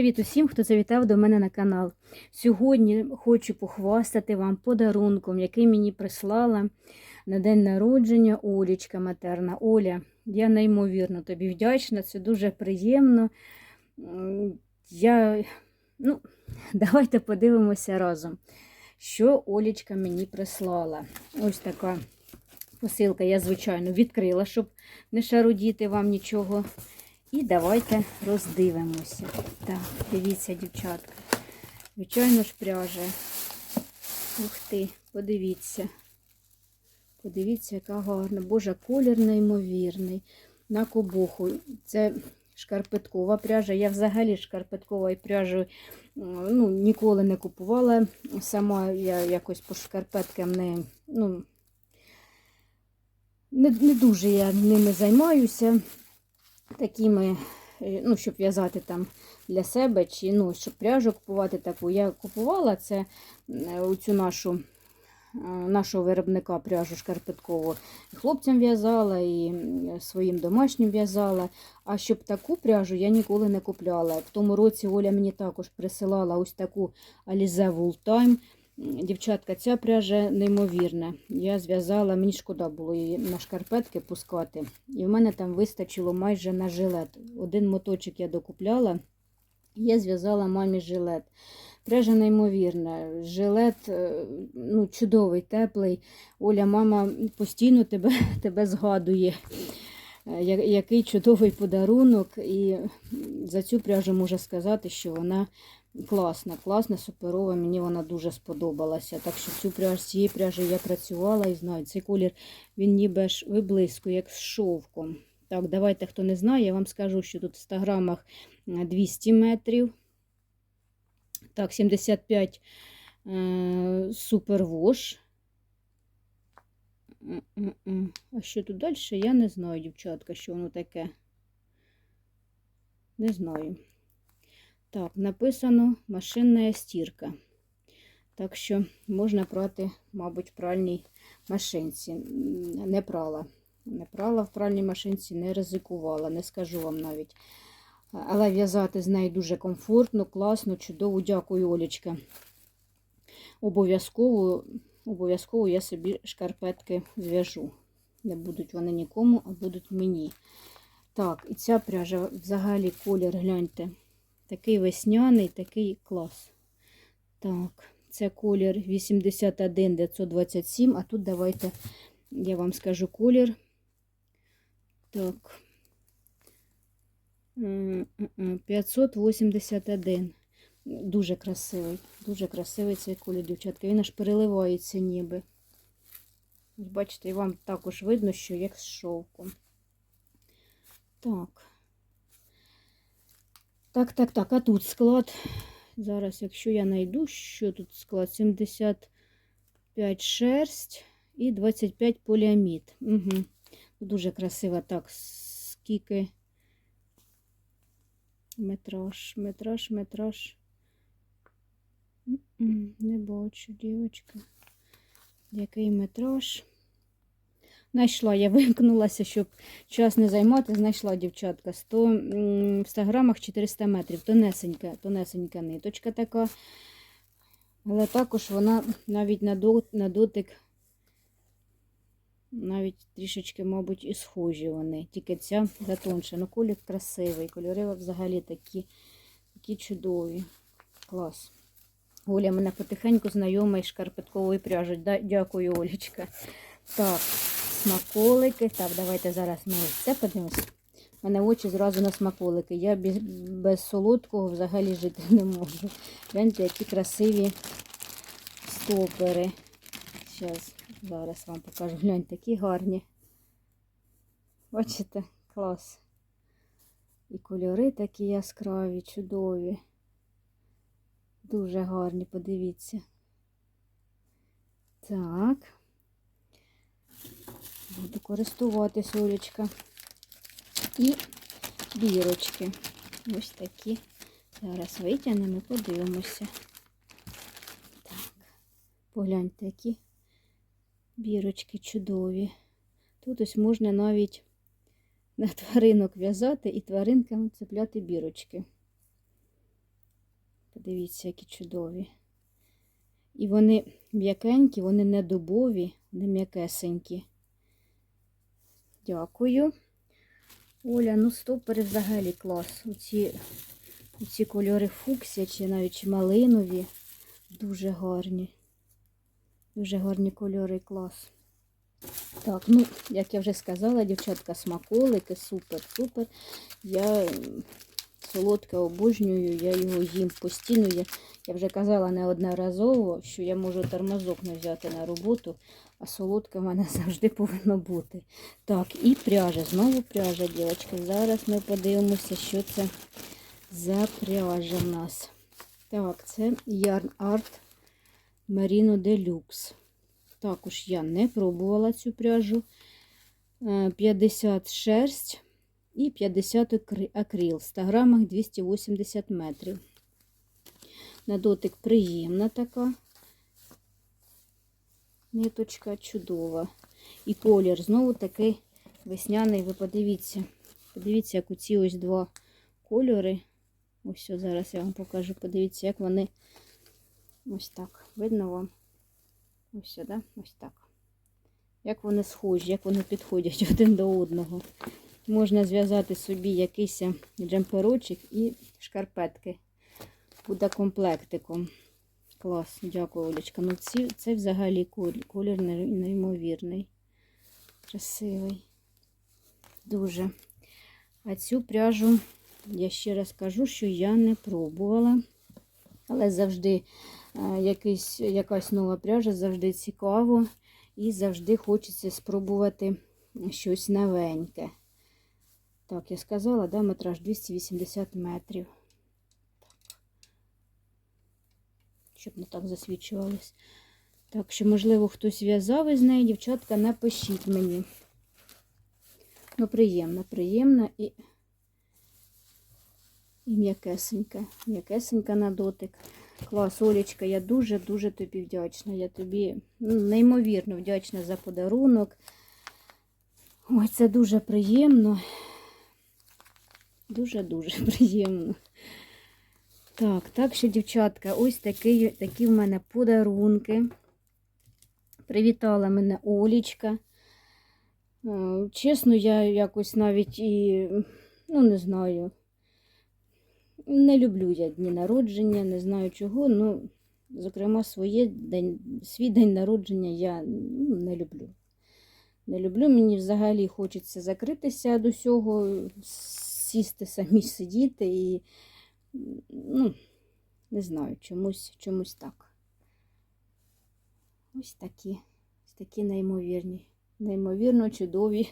Привіт усім, хто завітав до мене на канал. Сьогодні хочу похвастати вам подарунком, який мені прислала на день народження Олічка матерна. Оля, я неймовірно тобі вдячна, це дуже приємно. Я, ну, давайте подивимося разом, що Олічка мені прислала. Ось така посилка, я, звичайно, відкрила, щоб не шарудіти вам нічого. І давайте роздивимося. Так, дивіться, дівчатка. Звичайно ж пряжа. Ух ти, подивіться. Подивіться, яка гарна. Боже, колір неймовірний. На кобуху. Це шкарпеткова пряжа. Я взагалі шкарпетковою пряжею ну, ніколи не купувала. Сама я якось по шкарпеткам не, ну, не, не дуже я ними займаюся такими, е, ну, щоб в'язати там для себе, чи ну, щоб пряжу купувати таку. Я купувала це е, у цю нашу е, нашого виробника пряжу шкарпеткову. Хлопцям в'язала, і своїм домашнім в'язала. А щоб таку пряжу я ніколи не купляла. В тому році Оля мені також присилала ось таку Alize Wool Time. Дівчатка, ця пряжа неймовірна. Я зв'язала, мені шкода було її на шкарпетки пускати. І в мене там вистачило майже на жилет. Один моточок я докупляла, я зв'язала мамі жилет. Пряжа неймовірна. Жилет е, ну, чудовий, теплий. Оля, мама постійно тебе, тебе згадує. Е, Який чудовий подарунок. І за цю пряжу можу сказати, що вона класна, класна, суперова. Мені вона дуже сподобалася. Так що цю пряж, цієї пряжі я працювала і знаю, цей колір він ніби ж виблискує, як з шовком. Так, давайте, хто не знає, я вам скажу, що тут в 100 грамах е, 200 метрів. Так, 75 е, супервош. А що тут далі? Я не знаю, дівчатка, що воно таке. Не знаю. Так, написано машинна стірка. Так що можна прати, мабуть, в пральній машинці. Не прала. Не прала в пральній машинці, не ризикувала, не скажу вам навіть. Але в'язати з нею дуже комфортно, класно, чудово. Дякую, Олічка. Обов'язково, обов'язково я собі шкарпетки зв'яжу. Не будуть вони нікому, а будуть мені. Так, і ця пряжа взагалі колір, гляньте. Такий весняний, такий клас. Так, це колір 81 927, а тут давайте я вам скажу колір. Так. М, м, м, 581. Дуже красивий, дуже красивий цей колір, дівчатка. Він аж переливається ніби. Бачите, і вам також видно, що як з шовком. Так. Так, так, так, а тут склад. Зараз, якщо я знайду, що тут склад 75 шерсть і 25 поліамід. Угу. Дуже красиво. Так, скільки метраж, метраж, метраж. Не бачу, дівчатка. Який метраж? Знайшла, я вимкнулася, щоб час не займати. Знайшла дівчатка 100, в 100 грамах 400 метрів. Тонесенька, тонесенька ниточка така. Але також вона навіть на, до, на дотик, навіть трішечки, мабуть, і схожі вони. Тільки ця затонша. Ну, колір красивий. Кольори взагалі такі, такі чудові. Клас. Оля мене потихеньку знайома із шкарпетковою пряжею. Дякую, Олечка. Так, смаколики. Так, давайте зараз ми це подивимося. У мене очі зразу на смаколики. Я без, без солодкого взагалі жити не можу. Гляньте, які красиві стопери. Зараз, зараз вам покажу. Гляньте, які гарні. Бачите, клас. І кольори такі яскраві, чудові. Дуже гарні, подивіться. Так. Буду користуватись Олечка. І бірочки. Ось такі. Зараз витягнемо і подивимося. Так. Погляньте, які бірочки чудові. Тут ось можна навіть на тваринок в'язати і тваринкам цепляти бірочки. Подивіться, які чудові. І вони м'якенькі, вони не дубові, вони м'якесенькі. Дякую. Оля, ну стопери взагалі клас. Оці, оці кольори фуксія чи навіть малинові. Дуже гарні. Дуже гарні кольори, клас. Так, ну, як я вже сказала, дівчатка, смаколики, супер, супер. Я солодке обожнюю, я його їм постійно. Я, я вже казала неодноразово, що я можу тормозок не взяти на роботу, а солодке в мене завжди повинно бути. Так, і пряжа. Знову пряжа, дівчатки. Зараз ми подивимося, що це за пряжа в нас. Так, це Yarn Art Merino Deluxe. Також я не пробувала цю пряжу. Е, 50 шерсть і 50 акри- акрил. 100 грамах 280 метрів. На дотик приємна така. Ниточка чудова. І колір знову такий весняний. Ви подивіться. Подивіться, як оці ось два кольори. Ось зараз я вам покажу. Подивіться, як вони ось так. Видно вам? Ось сюди, ось так. Як вони схожі, як вони підходять один до одного. Можна зв'язати собі якийсь джемперочок і шкарпетки. Буде комплектиком. Клас, дякую, Олечка. Ну, ці, це взагалі колір, неймовірний. Красивий. Дуже. А цю пряжу, я ще раз кажу, що я не пробувала. Але завжди е, якийсь, якась нова пряжа, завжди цікаво. І завжди хочеться спробувати щось новеньке. Так, я сказала, да, метраж 280 метрів. Щоб не так засвічувалось. Так що, можливо, хтось в'язав із неї, дівчатка, напишіть мені. Ну, приємно, приємно і, і м'якесенька. М'якесенька на дотик. Клас, Олечка, я дуже-дуже тобі вдячна. Я тобі неймовірно вдячна за подарунок. Ой, це дуже приємно. Дуже-дуже приємно. Так, так що, дівчатка, ось такі, такі в мене подарунки. Привітала мене Олічка. Е, Чесно, я якось навіть і, ну, не знаю, не люблю я дні народження, не знаю чого. Ну, зокрема, своє день, свій день народження я ну, не люблю. Не люблю, мені взагалі хочеться закритися до всього, сісти самі сидіти і, ну, не знаю, чомусь, чомусь так. Ось такі, ось такі неймовірні, неймовірно чудові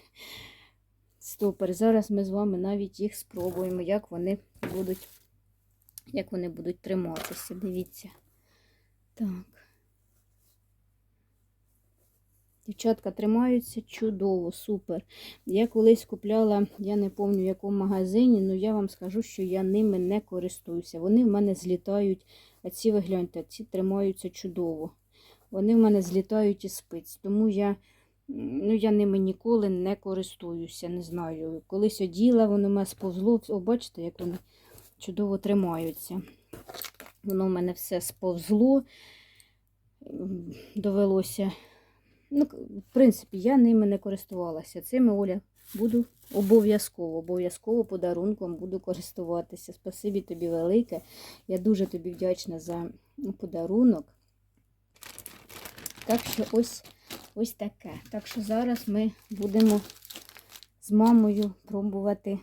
стопери. Зараз ми з вами навіть їх спробуємо, як вони будуть, як вони будуть триматися. Дивіться. Так. Дівчатка тримаються чудово, супер. Я колись купляла, я не пам'ятаю в якому магазині, але я вам скажу, що я ними не користуюся. Вони в мене злітають, а ці ви гляньте, ці тримаються чудово. Вони в мене злітають із спиць. Тому я, ну, я ними ніколи не користуюся. Не знаю. Колись оділа, воно в мене сповзло. О, бачите, як вони чудово тримаються. Воно в мене все сповзло. Довелося. Ну, в принципі, я ними не користувалася. Цими Оля буду обов'язково, обов'язково подарунком буду користуватися. Спасибі тобі велике. Я дуже тобі вдячна за подарунок. Так що ось, ось таке. Так що зараз ми будемо з мамою пробувати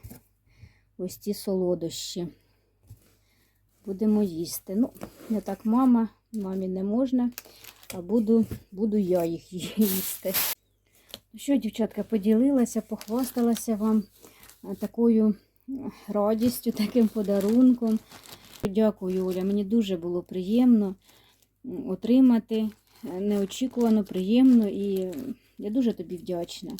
ось ці солодощі. Будемо їсти. Ну, не так мама, мамі не можна, а буду, буду я їх їсти. Ну що, дівчатка, поділилася, похвасталася вам такою е, радістю, таким подарунком. Дякую, Оля. Мені дуже було приємно отримати. Е, Неочікувано, приємно і е, я дуже тобі вдячна.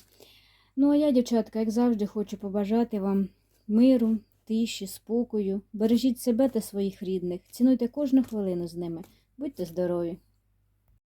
Ну, а я, дівчатка, як завжди, хочу побажати вам миру, тиші, спокою. Бережіть себе та своїх рідних. Цінуйте кожну хвилину з ними. Будьте здорові!